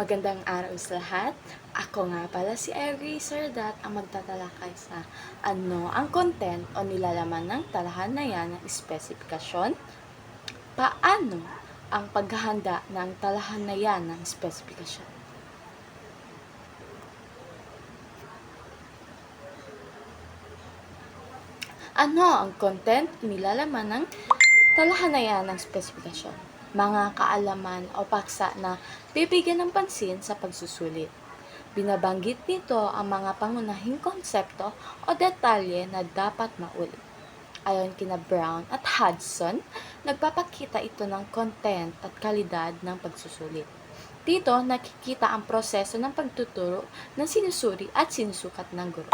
Magandang araw sa lahat. Ako nga pala si Every Serdat ang magtatalakay sa ano ang content o nilalaman ng talahanayan ng espesifikasyon, paano ang paghahanda ng talahanayan ng espesifikasyon. Ano ang content nilalaman ng talahanayan ng spesifikasyon? Mga kaalaman o paksa na bibigyan ng pansin sa pagsusulit. Binabanggit nito ang mga pangunahing konsepto o detalye na dapat maulit. Ayon kina Brown at Hudson, nagpapakita ito ng content at kalidad ng pagsusulit. Dito, nakikita ang proseso ng pagtuturo ng sinusuri at sinusukat ng guro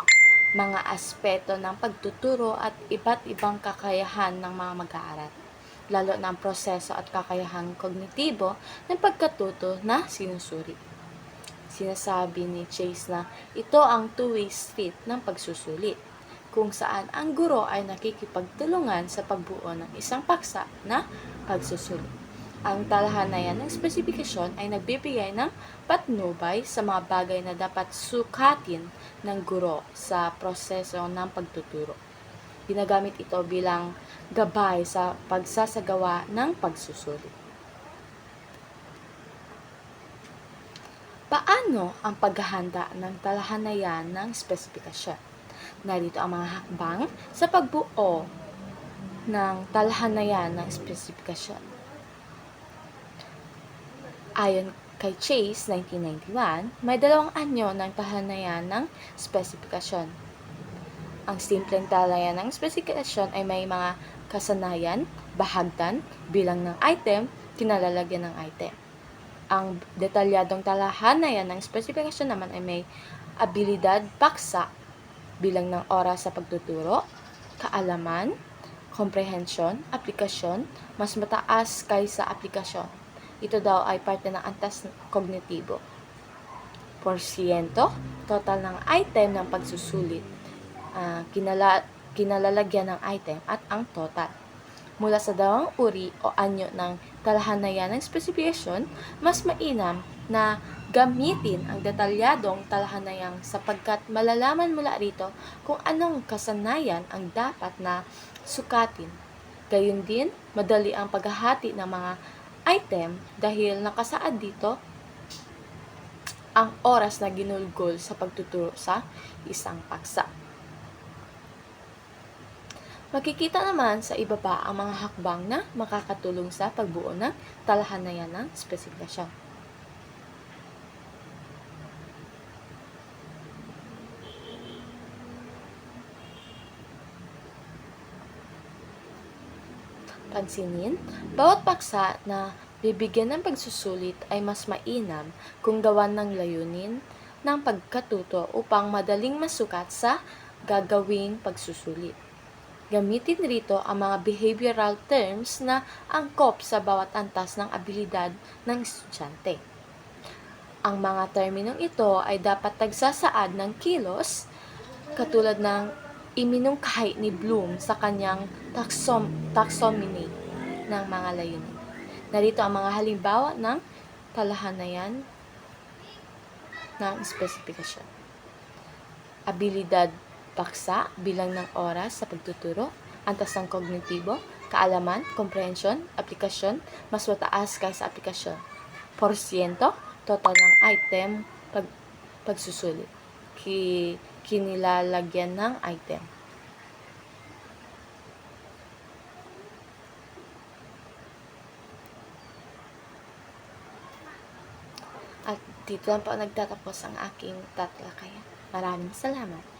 mga aspeto ng pagtuturo at iba't ibang kakayahan ng mga mag-aaral, lalo na ang proseso at kakayahang kognitibo ng pagkatuto na sinusuri. Sinasabi ni Chase na ito ang two-way street ng pagsusulit, kung saan ang guro ay nakikipagtulungan sa pagbuo ng isang paksa na pagsusulit. Ang talahanayan ng spesifikasyon ay nagbibigay ng patnubay sa mga bagay na dapat sukatin ng guro sa proseso ng pagtuturo. Ginagamit ito bilang gabay sa pagsasagawa ng pagsusulit. Paano ang paghahanda ng talahanayan ng spesifikasyon? Narito ang mga hakbang sa pagbuo ng talahanayan ng spesifikasyon. Ayon kay Chase, 1991, may dalawang anyo ng talahanayan ng spesifikasyon. Ang simpleng talahanayan ng spesifikasyon ay may mga kasanayan, bahagdan, bilang ng item, kinalalagyan ng item. Ang detalyadong talahanayan ng spesifikasyon naman ay may abilidad, paksa, bilang ng oras sa pagtuturo, kaalaman, komprehensyon, aplikasyon, mas mataas kaysa aplikasyon. Ito daw ay parte ng antas kognitibo. Porsyento, total ng item ng pagsusulit, ah, kinala, kinalalagyan ng item at ang total. Mula sa dalawang uri o anyo ng talahanayan ng spesifikasyon, mas mainam na gamitin ang detalyadong talahanayang sapagkat malalaman mula rito kung anong kasanayan ang dapat na sukatin. Gayun din, madali ang paghahati ng mga item dahil nakasaad dito ang oras na ginulgol sa pagtuturo sa isang paksa. Makikita naman sa ibaba ang mga hakbang na makakatulong sa pagbuo ng talahanayan ng spesifikasyon. Pansinin, bawat paksa na bibigyan ng pagsusulit ay mas mainam kung gawan ng layunin ng pagkatuto upang madaling masukat sa gagawing pagsusulit. Gamitin rito ang mga behavioral terms na angkop sa bawat antas ng abilidad ng estudyante. Ang mga terminong ito ay dapat tagsasaad ng kilos katulad ng iminungkahi ni Bloom sa kanyang taxom, taxonomy ng mga layunin. Narito ang mga halimbawa ng talahanayan ng spesifikasyon. Abilidad paksa, bilang ng oras sa pagtuturo, antas ng kognitibo, kaalaman, komprehensyon, aplikasyon, mas mataas kaysa aplikasyon. Porsyento, total ng item, pag, pagsusulit. Ki, kinilalagyan ng item. At dito lang po nagtatapos ang aking tatalakayan. Maraming salamat.